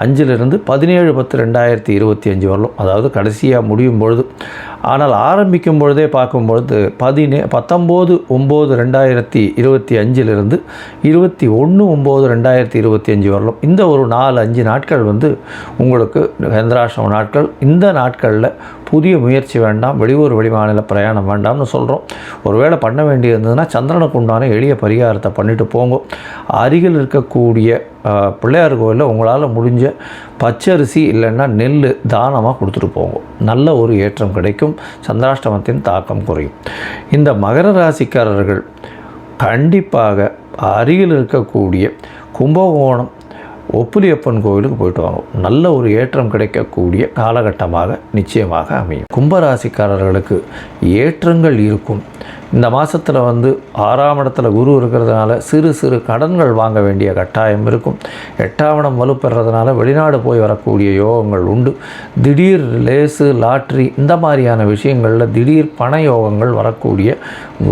அஞ்சிலிருந்து பதினேழு பத்து ரெண்டாயிரத்தி இருபத்தி அஞ்சு வரலும். அதாவது கடைசியாக முடியும் பொழுது. ஆனால் ஆரம்பிக்கும் பொழுதே பார்க்கும்பொழுது பதினே பத்தொம்போது ஒம்பது ரெண்டாயிரத்தி இருபத்தி அஞ்சிலிருந்து இருபத்தி ஒன்று ஒம்பது ரெண்டாயிரத்தி இருபத்தி அஞ்சு வரலும். இந்த ஒரு நாலு அஞ்சு நாட்கள் வந்து உங்களுக்கு சந்திராஷ்டம நாட்கள். இந்த நாட்களில் புதிய முயற்சி வேண்டாம் வெளியூர் வெளிமாநில பிரயாணம் வேண்டாம்னு சொல்கிறோம் ஒருவேளை பண்ண வேண்டியிருந்ததுன்னா சந்திரனுக்கு உண்டான எளிய பரிகாரத்தை பண்ணிட்டு போங்க. அருகில் இருக்கக்கூடிய பிள்ளையார் கோயிலில் உங்களால் முடிஞ்ச பச்சரிசி இல்லைன்னா நெல் தானமாக கொடுத்துட்டு போங்க. நல்ல ஒரு ஏற்றம் கிடைக்கும். சந்திராஷ்டமத்தின் தாக்கம் குறையும். இந்த மகர ராசிக்காரர்கள் கண்டிப்பாக அருகில் இருக்கக்கூடிய கும்பகோணம் ஒப்புலியப்பன் கோவிலுக்கு போயிட்டு வாங்க. நல்ல ஒரு ஏற்றம் கிடைக்கக்கூடிய காலகட்டமாக நிச்சயமாக அமையும். கும்பராசிக்காரர்களுக்கு ஏற்றங்கள் இருக்கும். இந்த மாதத்தில் வந்து ஆறாம் இடத்துல குரு இருக்கிறதுனால சிறு சிறு கடன்கள் வாங்க வேண்டிய கட்டாயம் இருக்கும். எட்டாம் இடம் வலுப்பெறதுனால வெளிநாடு போய் வரக்கூடிய யோகங்கள் உண்டு. திடீர் லேசு லாட்ரி இந்த மாதிரியான விஷயங்களில் திடீர் பண யோகங்கள் வரக்கூடிய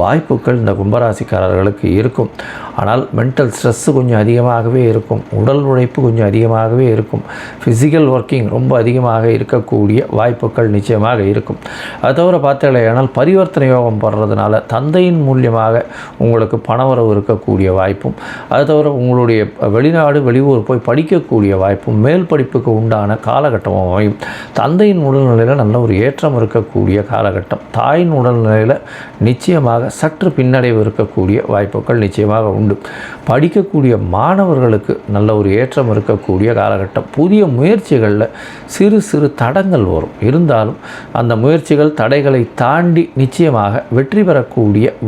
வாய்ப்புகள் இந்த கும்பராசிக்காரர்களுக்கு இருக்கும். ஆனால் மென்டல் ஸ்ட்ரெஸ்ஸு கொஞ்சம் அதிகமாகவே இருக்கும். உடல் உழைப்பு கொஞ்சம் அதிகமாகவே இருக்கும். ஃபிசிக்கல் ஒர்க்கிங் ரொம்ப அதிகமாக இருக்கக்கூடிய வாய்ப்புகள் நிச்சயமாக இருக்கும். அது தவிர பார்த்தீங்களேனால் பரிவர்த்தனை யோகம் போடுறதுனால தந்தையின் மூலியமாக உங்களுக்கு பணவரவு இருக்கக்கூடிய வாய்ப்பும் அது தவிர உங்களுடைய வெளிநாடு வெளியூர் போய் படிக்கக்கூடிய வாய்ப்பும் மேல் படிப்புக்கு உண்டான காலகட்டமும் அமையும். தந்தையின் உடல்நிலையில் நல்ல ஒரு ஏற்றம் இருக்கக்கூடிய காலகட்டம். தாயின் உடல்நிலையில் நிச்சயமாக சற்று பின்னடைவு இருக்கக்கூடிய வாய்ப்புகள் நிச்சயமாக உண்டு. படிக்கக்கூடிய மாணவர்களுக்கு நல்ல ஒரு ஏற்றம் இருக்கக்கூடிய காலகட்டம். புதிய முயற்சிகளில் சிறு சிறு தடங்கள் வரும். இருந்தாலும் அந்த முயற்சிகள் தடைகளை தாண்டி நிச்சயமாக வெற்றி பெறக்கூடிய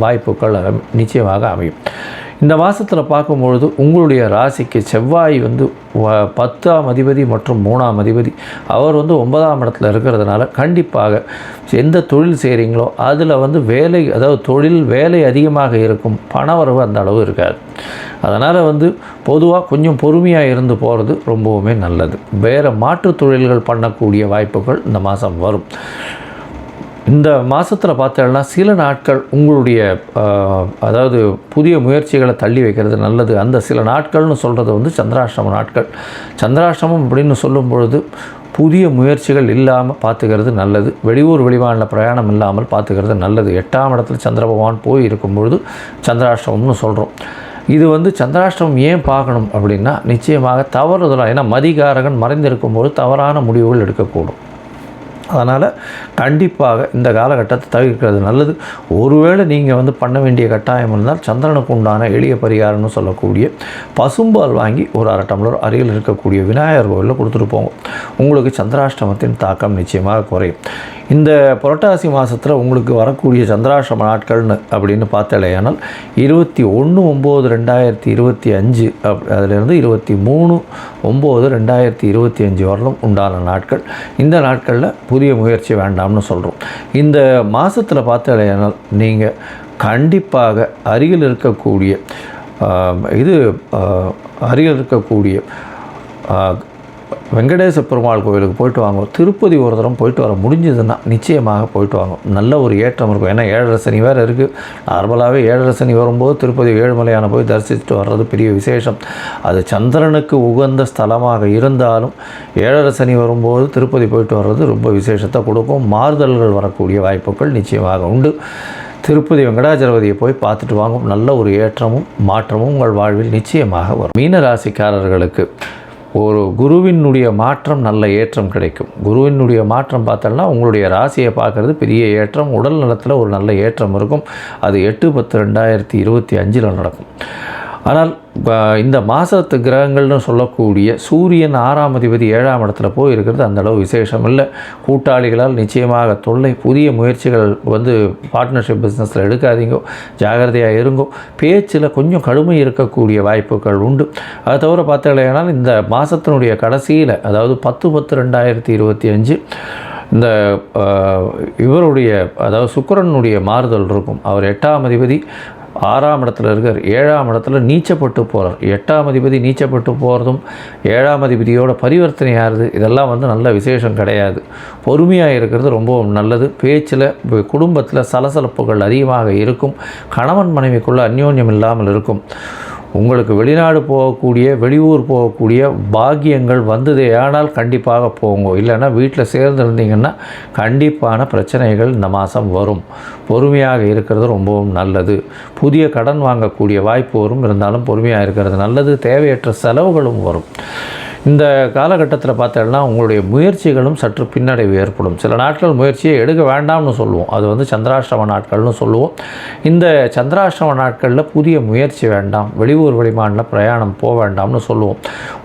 வாய்ப்புகள் நிச்சயமாக அமையும். இந்த மாதத்தில் பார்க்கும்பொழுது உங்களுடைய ராசிக்கு செவ்வாய் வந்து பத்தாம் அதிபதி மற்றும் மூணாம் அதிபதி. அவர் வந்து ஒன்பதாம் இடத்துல இருக்கிறதுனால கண்டிப்பாக எந்த தொழில் செய்கிறீங்களோ அதில் வந்து வேலை அதாவது தொழில் வேலை அதிகமாக இருக்கும் பண வரவு அந்த அளவு இருக்காது. அதனால் வந்து பொதுவாக கொஞ்சம் பொறுமையாக இருந்து போகிறது ரொம்பவுமே நல்லது. வேறு மாற்று தொழில்கள் பண்ணக்கூடிய வாய்ப்புகள் இந்த மாதம் வரும். இந்த மாதத்தில் பார்த்தோம்னா சில நாட்கள் உங்களுடைய அதாவது புதிய முயற்சிகளை தள்ளி வைக்கிறது நல்லது. அந்த சில நாட்கள்னு சொல்கிறது வந்து சந்திராஷ்டம நாட்கள். சந்திராஷ்டமம் அப்படின்னு சொல்லும் பொழுது புதிய முயற்சிகள் இல்லாமல் பார்த்துக்கிறது நல்லது. வெளியூர் வெளிமாநில பிரயாணம் இல்லாமல் பார்த்துக்கிறது நல்லது. எட்டாம் இடத்துல சந்திர பகவான் போய் இருக்கும்பொழுது சந்திராஷ்டமம்னு சொல்கிறோம் இது வந்து சந்திராஷ்டமம் ஏன் பார்க்கணும் அப்படின்னா நிச்சயமாக தவறுதலாக ஏன்னா மதிகாரகன் மறைந்திருக்கும் போது தவறான முடிவுகள் எடுக்கக்கூடும். அதனால் கண்டிப்பாக இந்த காலகட்டத்தை தவிர்க்கிறது நல்லது. ஒருவேளை நீங்கள் வந்து பண்ண வேண்டிய கட்டாயம் இருந்தால் சந்திரனுக்கு உண்டான எளிய பரிகாரம்னு சொல்லக்கூடிய பசும்பால் வாங்கி ஒரு அரை டம்ளர் அருகில் இருக்கக்கூடிய விநாயகர் கோவிலில் கொடுத்துட்டு போங்க. உங்களுக்கு சந்திராஷ்டமத்தின் தாக்கம் நிச்சயமாக குறையும். இந்த புரட்டாசி மாதத்தில் உங்களுக்கு வரக்கூடிய சந்திராசிரம நாட்கள்னு அப்படின்னு பார்த்தாலேயானால் இருபத்தி ஒன்று ஒம்பது ரெண்டாயிரத்தி இருபத்தி அஞ்சு அப் அதிலிருந்து இருபத்தி மூணு ஒம்பது ரெண்டாயிரத்தி இருபத்தி அஞ்சு வரலும் உண்டான நாட்கள். இந்த நாட்களில் புதிய முயற்சி வேண்டாம்னு சொல்கிறோம் இந்த மாதத்தில் பார்த்தாலேயானால் நீங்கள் கண்டிப்பாக அருகில் இருக்கக்கூடிய இது அருகில் இருக்கக்கூடிய வெங்கடேச பெருமாள் கோவிலுக்கு போயிட்டு வாங்க. திருப்பதி ஒரு தரம் போயிட்டு வர முடிஞ்சதுன்னா நிச்சயமாக போயிட்டு வாங்க. நல்ல ஒரு ஏற்றம் இருக்கும். ஏன்னா ஏழரை சனி வேறு இருக்குது நார்மலாகவே ஏழரை சனி வரும்போது திருப்பதி ஏழுமலையான போய் தரிசிச்சுட்டு வர்றது பெரிய விசேஷம். அது சந்திரனுக்கு உகந்த ஸ்தலமாக இருந்தாலும் ஏழரை சனி வரும்போது திருப்பதி போயிட்டு வர்றது ரொம்ப விசேஷத்தை கொடுக்கும். மாறுதல்கள் வரக்கூடிய வாய்ப்புகள் நிச்சயமாக உண்டு. திருப்பதி வெங்கடாஜலபதியை போய் பார்த்துட்டு வாங்கும் நல்ல ஒரு ஏற்றமும் மாற்றமும் உங்கள் வாழ்வில் நிச்சயமாக வரும். மீனராசிக்காரர்களுக்கு ஒரு குருவினுடைய மாற்றம் நல்ல ஏற்றம் கிடைக்கும். குருவினுடைய மாற்றம் பார்த்தோம்னா உங்களுடைய ராசியை பார்க்குறது பெரிய ஏற்றம் உடல் நலத்தில் ஒரு நல்ல ஏற்றம் இருக்கும். அது எட்டு பத்து ரெண்டாயிரத்தி இருபத்தி அஞ்சில் நடக்கும். ஆனால் இந்த மாதத்து கிரகங்கள்னு சொல்லக்கூடிய சூரியன் ஆறாம் அதிபதி ஏழாம் இடத்துல போய் இருக்கிறது அந்த அளவு விசேஷம் இல்லை கூட்டாளிகளால் நிச்சயமாக தொல்லை புதிய முயற்சிகள் வந்து பார்ட்னர்ஷிப் பிஸ்னஸில் எடுக்காதீங்க ஜாகிரதையாக இருங்கோ. பேச்சில் கொஞ்சம் கடுமை இருக்கக்கூடிய வாய்ப்புகள் உண்டு. அதை தவிர பார்த்தீங்கன்னா இந்த மாதத்தினுடைய கடைசியில் அதாவது பத்து பத்து ரெண்டாயிரத்தி இருபத்தி அஞ்சு இந்த இவருடைய அதாவது சுக்கரனுடைய மாறுதல் இருக்கும். அவர் எட்டாம் அதிபதி ஆறாம் இடத்துல இருக்கார். ஏழாம் இடத்துல நீச்சப்பட்டு போகிறார் எட்டாம் அதிபதி நீச்சப்பட்டு போகிறதும் ஏழாம் அதிபதியோட பரிவர்த்தனை ஆறுது இதெல்லாம் வந்து நல்ல விசேஷம் கிடையாது. பொறுமையாக இருக்கிறது ரொம்பவும் நல்லது. பேச்சில் குடும்பத்தில் சலசலப்புகள் அதிகமாக இருக்கும். கணவன் மனைவிக்குள்ள அந்யோன்யம் இல்லாமல் இருக்கும். உங்களுக்கு வெளிநாடு போகக்கூடிய வெளியூர் போகக்கூடிய பாக்கியங்கள் வந்ததே. ஆனால் கண்டிப்பாக போங்க. இல்லைன்னா வீட்டில் சேர்ந்து இருந்தீங்கன்னா கண்டிப்பான பிரச்சனைகள் இந்த மாதம் வரும். பொறுமையாக இருக்கிறது ரொம்பவும் நல்லது. புதிய கடன் வாங்கக்கூடிய வாய்ப்பு வரும். இருந்தாலும் பொறுமையாக இருக்கிறது நல்லது. தேவையற்ற செலவுகளும் வரும். இந்த காலகட்டத்தில் பார்த்தோம்னா உங்களுடைய முயற்சிகளும் சற்று பின்னடைவு ஏற்படும். சில நாட்கள் முயற்சியை எடுக்க வேண்டாம்னு சொல்லுவோம். அது வந்து சந்திராஷ்டம நாட்கள்னு சொல்லுவோம். இந்த சந்திராஷ்டம நாட்களில் புதிய முயற்சி வேண்டாம். வெளியூர் வெளிமாநில பிரயாணம் போக வேண்டாம்னு சொல்லுவோம்.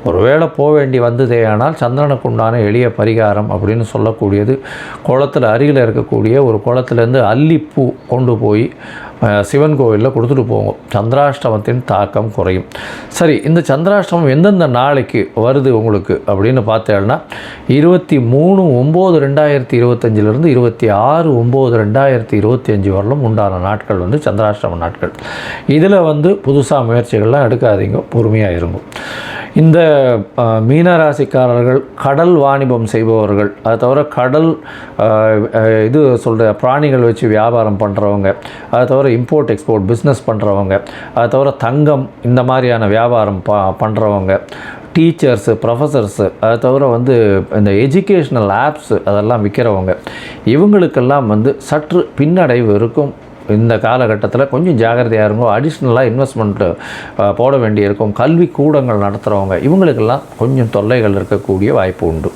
ஒருவேளை போக வேண்டி வந்ததே ஆனால் சந்திரனுக்கு உண்டான எளிய பரிகாரம் அப்படின்னு சொல்லக்கூடியது குளத்தில் அருகில் இருக்கக்கூடிய ஒரு குளத்துலேருந்து அல்லிப்பூ கொண்டு போய் சிவன் கோவிலில் கொடுத்துட்டு போவோம். சந்திராஷ்டமத்தின் தாக்கம் குறையும். சரி இந்த சந்திராஷ்டமம் எந்தெந்த நாளைக்கு வருது உங்களுக்கு அப்படின்னு பார்த்தேன்னா இருபத்தி மூணு ஒம்பது ரெண்டாயிரத்தி இருபத்தஞ்சிலிருந்து இருபத்தி ஆறு ஒம்பது ரெண்டாயிரத்தி இருபத்தி அஞ்சு வரலும் உண்டான நாட்கள் வந்து சந்திராஷ்டம நாட்கள். இதில் வந்து புதுசாக முயற்சிகள்லாம் எடுக்காதீங்க பொறுமையாக இருங்க. இந்த மீனராசிக்காரர்கள் கடல் வாணிபம் செய்பவர்கள். அதை தவிர கடல் இது சொல்கிற பிராணிகள் வச்சு வியாபாரம் பண்ணுறவங்க அதை தவிர இம்போர்ட் எக்ஸ்போர்ட் பிஸ்னஸ் பண்ணுறவங்க அதை தவிர தங்கம் இந்த மாதிரியான வியாபாரம் ப பண்ணுறவங்க டீச்சர்ஸு ப்ரொஃபஸர்ஸு அதை தவிர வந்து இந்த எஜுகேஷ்னல் ஆப்ஸு அதெல்லாம் விற்கிறவங்க இவங்களுக்கெல்லாம் வந்து சற்று பின்னடைவு இருக்கும். இந்த காலகட்டத்தில் கொஞ்சம் ஜாகிரதையாக இருக்கும் அடிஷ்னலாக இன்வெஸ்ட்மெண்ட்டு போட வேண்டியிருக்கும். கல்வி கூடங்கள் நடத்துகிறவங்க இவங்களுக்கெல்லாம் கொஞ்சம் தொல்லைகள் இருக்கக்கூடிய வாய்ப்பு உண்டு.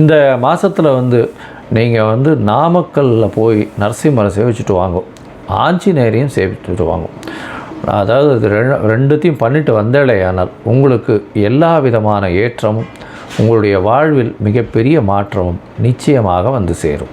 இந்த மாதத்தில் வந்து நீங்கள் வந்து நாமக்கல்லில் போய் நரசிம்மரை சேவிச்சுட்டு வாங்கும் ஆஞ்சநேயரையும் சேவிச்சுட்டு வாங்கும் அதாவது இது ரெண்டுத்தையும் பண்ணிட்டு வந்தேடையானால் உங்களுக்கு எல்லா விதமான ஏற்றமும் உங்களுடைய வாழ்வில் மிகப்பெரிய மாற்றமும் நிச்சயமாக வந்து சேரும்.